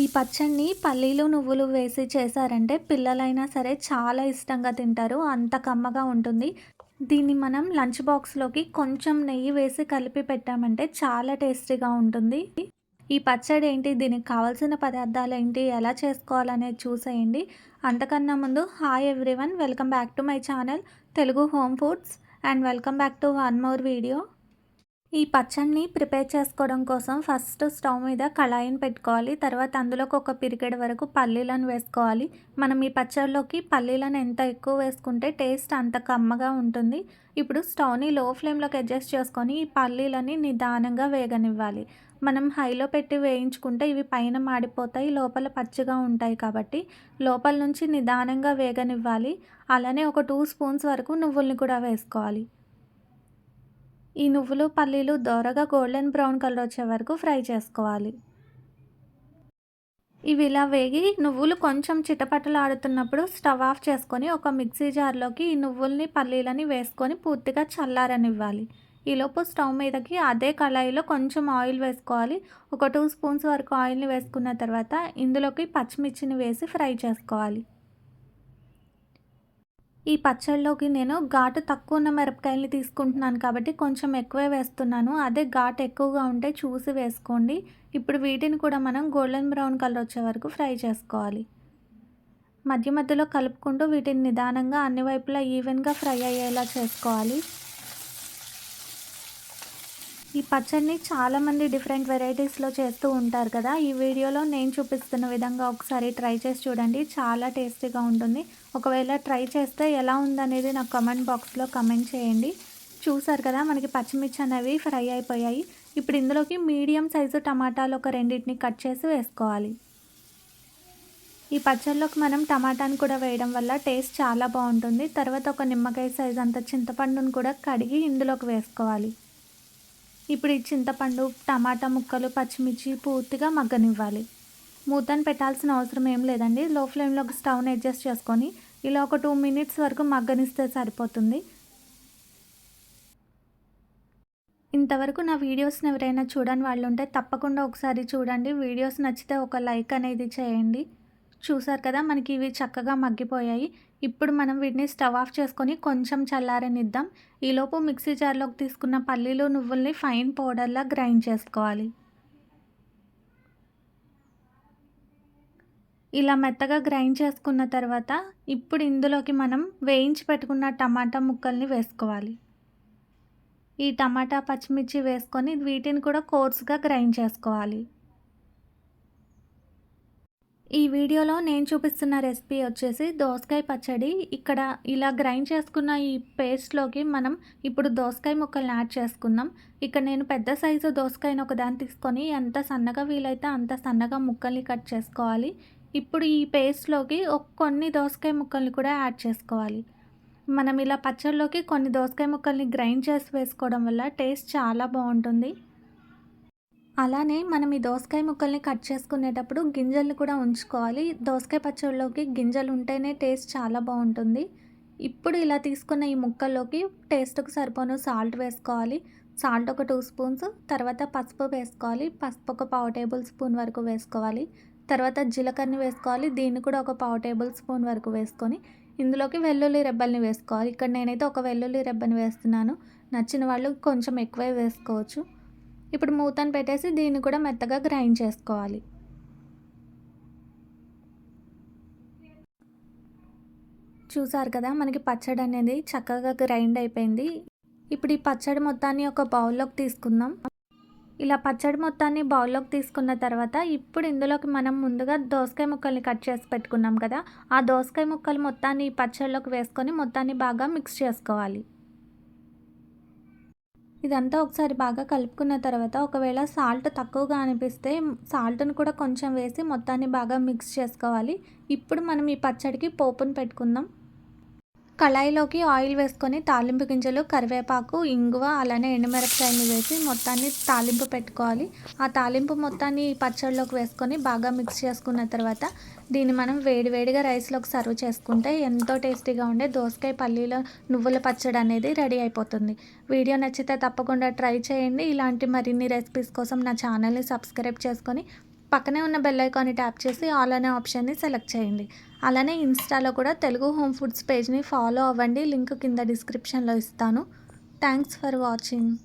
ఈ పచ్చడిని పల్లీలు నువ్వులు వేసి చేశారంటే పిల్లలైనా సరే చాలా ఇష్టంగా తింటారు. అంత కమ్మగా ఉంటుంది. దీన్ని మనం లంచ్ బాక్స్లోకి కొంచెం నెయ్యి వేసి కలిపి పెట్టామంటే చాలా టేస్టీగా ఉంటుంది. ఈ పచ్చడి ఏంటి? దీనికి కావాల్సిన పదార్థాలు ఏంటి? ఎలా చేసుకోవాలనేది చూసేయండి. అంతకన్నా ముందు hi everyone welcome back to my channel Telugu home foods and welcome back to one more video. ఈ పచ్చడిని ప్రిపేర్ చేసుకోవడం కోసం ఫస్ట్ స్టవ్ మీద కళాయిని పెట్టుకోవాలి. తర్వాత అందులోకి ఒక పిరికెడు వరకు పల్లీలను వేసుకోవాలి. మనం ఈ పచ్చడిలోకి పల్లీలను ఎంత ఎక్కువ వేసుకుంటే టేస్ట్ అంత కమ్మగా ఉంటుంది. ఇప్పుడు స్టవ్ని లో ఫ్లేమ్లోకి అడ్జస్ట్ చేసుకొని ఈ పల్లీలని నిదానంగా వేగనివ్వాలి. మనం హైలో పెట్టి వేయించుకుంటే ఇవి పైన మాడిపోతాయి లోపల పచ్చిగా ఉంటాయి కాబట్టి లోపల నుంచి నిదానంగా వేగనివ్వాలి. అలానే ఒక టూ స్పూన్స్ వరకు నువ్వుల్ని కూడా వేసుకోవాలి. ఈ నువ్వులు పల్లీలు దోరగా గోల్డెన్ బ్రౌన్ కలర్ వచ్చే వరకు ఫ్రై చేసుకోవాలి. ఇవి ఇలా వేగి నువ్వులు కొంచెం చిటపటలు ఆడుతున్నప్పుడు స్టవ్ ఆఫ్ చేసుకొని ఒక మిక్సీ జార్లోకి ఈ నువ్వుల్ని పల్లీలని వేసుకొని పూర్తిగా చల్లారనివ్వాలి. ఈలోపు స్టవ్ మీదకి అదే కళాయిలో కొంచెం ఆయిల్ వేసుకోవాలి. ఒక టూ స్పూన్స్ వరకు ఆయిల్ని వేసుకున్న తర్వాత ఇందులోకి పచ్చిమిర్చిని వేసి ఫ్రై చేసుకోవాలి. ఈ పచ్చళ్ళలోకి నేను ఘాటు తక్కువ ఉన్న మిరపకాయలని తీసుకుంటున్నాను కాబట్టి కొంచెం ఎక్కువే వేస్తున్నాను. అదే ఘాటు ఎక్కువగా ఉంటే చూసి వేసుకోండి. ఇప్పుడు వీటిని కూడా మనం గోల్డెన్ బ్రౌన్ కలర్ వచ్చే వరకు ఫ్రై చేసుకోవాలి. మధ్య మధ్యలో కలుపుకుంటూ వీటిని నిదానంగా అన్ని వైపులా ఈవెన్గా ఫ్రై అయ్యేలా చేసుకోవాలి. ఈ పచ్చడిని చాలామంది డిఫరెంట్ వెరైటీస్లో చేస్తూ ఉంటారు కదా. ఈ వీడియోలో నేను చూపిస్తున్న విధంగా ఒకసారి ట్రై చేసి చూడండి. చాలా టేస్టీగా ఉంటుంది. ఒకవేళ ట్రై చేస్తే ఎలా ఉందనేది నాకు కమెంట్ బాక్స్లో కమెంట్ చేయండి. చూసారు కదా మనకి పచ్చిమిర్చి అనేవి ఫ్రై అయిపోయాయి. ఇప్పుడు ఇందులోకి మీడియం సైజు టమాటాలు ఒక రెండింటిని కట్ చేసి వేసుకోవాలి. ఈ పచ్చళ్ళలోకి మనం టమాటాని కూడా వేయడం వల్ల టేస్ట్ చాలా బాగుంటుంది. తర్వాత ఒక నిమ్మకాయ సైజ్ అంత చింతపండును కూడా కడిగి ఇందులోకి వేసుకోవాలి. ఇప్పుడు ఈ చింతపండు టమాటా ముక్కలు పచ్చిమిర్చి పూర్తిగా మగ్గనివ్వాలి. మూతను పెట్టాల్సిన అవసరం ఏం లేదండి. లో ఫ్లేమ్లో స్టవ్ని అడ్జస్ట్ చేసుకొని ఇలా ఒక టూ మినిట్స్ వరకు మగ్గనిస్తే సరిపోతుంది. ఇంతవరకు నా వీడియోస్ని ఎవరైనా చూడని వాళ్ళు ఉంటే తప్పకుండా ఒకసారి చూడండి. వీడియోస్ నచ్చితే ఒక లైక్ అనేది చేయండి. చూసారు కదా మనకి ఇవి చక్కగా మగ్గిపోయాయి. ఇప్పుడు మనం వీటిని స్టవ్ ఆఫ్ చేసుకొని కొంచెం చల్లారనిద్దాం. ఈలోపు మిక్సీ జార్లోకి తీసుకున్న పల్లీలు నువ్వుల్ని ఫైన్ పౌడర్లా గ్రైండ్ చేసుకోవాలి. ఇలా మెత్తగా గ్రైండ్ చేసుకున్న తర్వాత ఇప్పుడు ఇందులోకి మనం వేయించి పెట్టుకున్న టమాటా ముక్కల్ని వేసుకోవాలి. ఈ టమాటా పచ్చిమిర్చి వేసుకొని వీటిని కూడా కోర్స్గా గ్రైండ్ చేసుకోవాలి. ఈ వీడియోలో నేను చూపిస్తున్న రెసిపీ వచ్చేసి దోసకాయ పచ్చడి. ఇక్కడ ఇలా గ్రైండ్ చేసుకున్న ఈ పేస్ట్లోకి మనం ఇప్పుడు దోసకాయ ముక్కల్ని యాడ్ చేసుకుందాం. ఇక్కడ నేను పెద్ద సైజు దోసకాయను ఒకదాన్ని తీసుకొని ఎంత సన్నగా వీలైతే అంత సన్నగా ముక్కల్ని కట్ చేసుకోవాలి. ఇప్పుడు ఈ పేస్ట్లోకి కొన్ని దోసకాయ ముక్కల్ని కూడా యాడ్ చేసుకోవాలి. మనం ఇలా పచ్చడిలోకి కొన్ని దోసకాయ ముక్కల్ని గ్రైండ్ చేసి వేసుకోవడం వల్ల టేస్ట్ చాలా బాగుంటుంది. అలానే మనం ఈ దోసకాయ ముక్కల్ని కట్ చేసుకునేటప్పుడు గింజల్ని కూడా ఉంచుకోవాలి. దోసకాయ పచ్చడిలోకి గింజలు ఉంటేనే టేస్ట్ చాలా బాగుంటుంది. ఇప్పుడు ఇలా తీసుకున్న ఈ ముక్కల్లోకి టేస్ట్కి సరిపోను సాల్ట్ వేసుకోవాలి. సాల్ట్ ఒక టూ స్పూన్స్ తర్వాత పసుపు వేసుకోవాలి. పసుపు ఒక పావు టేబుల్ స్పూన్ వరకు వేసుకోవాలి. తర్వాత జీలకర్రని వేసుకోవాలి. దీన్ని కూడా ఒక పావు టేబుల్ స్పూన్ వరకు వేసుకొని ఇందులోకి వెల్లుల్లి రెబ్బల్ని వేసుకోవాలి. ఇక్కడ నేనైతే ఒక వెల్లుల్లి రెబ్బని వేస్తున్నాను. నచ్చిన వాళ్ళు కొంచెం ఎక్కువే వేసుకోవచ్చు. ఇప్పుడు మూతను పెట్టేసి దీన్ని కూడా మెత్తగా గ్రైండ్ చేసుకోవాలి. చూసారు కదా మనకి పచ్చడి అనేది చక్కగా గ్రైండ్ అయిపోయింది. ఇప్పుడు ఈ పచ్చడి మొత్తాన్ని ఒక బౌల్లోకి తీసుకుందాం. ఇలా పచ్చడి మొత్తాన్ని బౌల్లోకి తీసుకున్న తర్వాత ఇప్పుడు ఇందులోకి మనం ముందుగా దోసకాయ ముక్కల్ని కట్ చేసి పెట్టుకున్నాం కదా ఆ దోసకాయ ముక్కలు మొత్తాన్ని ఈ పచ్చడిలోకి వేసుకొని మొత్తాన్ని బాగా మిక్స్ చేసుకోవాలి. ఇదంతా ఒకసారి బాగా కలుపుకున్న తర్వాత ఒకవేళ సాల్ట్ తక్కువగా అనిపిస్తే సాల్ట్ను కూడా కొంచెం వేసి మొత్తాన్ని బాగా మిక్స్ చేసుకోవాలి. ఇప్పుడు మనం ఈ పచ్చడికి పోపును పెట్టుకుందాం. కళాయిలోకి ఆయిల్ వేసుకొని తాలింపు గింజలు కరివేపాకు ఇంగువ అలానే ఎండుమిరపకాయలు వేసి మొత్తాన్ని తాలింపు పెట్టుకోవాలి. ఆ తాలింపు మొత్తాన్ని పచ్చడిలోకి వేసుకొని బాగా మిక్స్ చేసుకున్న తర్వాత దీన్ని మనం వేడివేడిగా రైస్లోకి సర్వ్ చేసుకుంటే ఎంతో టేస్టీగా ఉండే దోసకాయ పల్లీల నువ్వుల పచ్చడి అనేది రెడీ అయిపోతుంది. వీడియో నచ్చితే తప్పకుండా ట్రై చేయండి. ఇలాంటి మరిన్ని రెసిపీస్ కోసం నా ఛానల్ని సబ్స్క్రైబ్ చేసుకొని పక్కనే ఉన్న బెల్ ఐకాన్ని ట్యాప్ చేసి ఆల్ అనే ఆప్షన్ని సెలెక్ట్ చేయండి. అలానే ఇన్స్టాలో కూడా తెలుగు హోమ్ ఫుడ్స్ పేజ్ని ఫాలో అవ్వండి. లింక్ కింద డిస్క్రిప్షన్లో ఇస్తాను. Thanks for watching.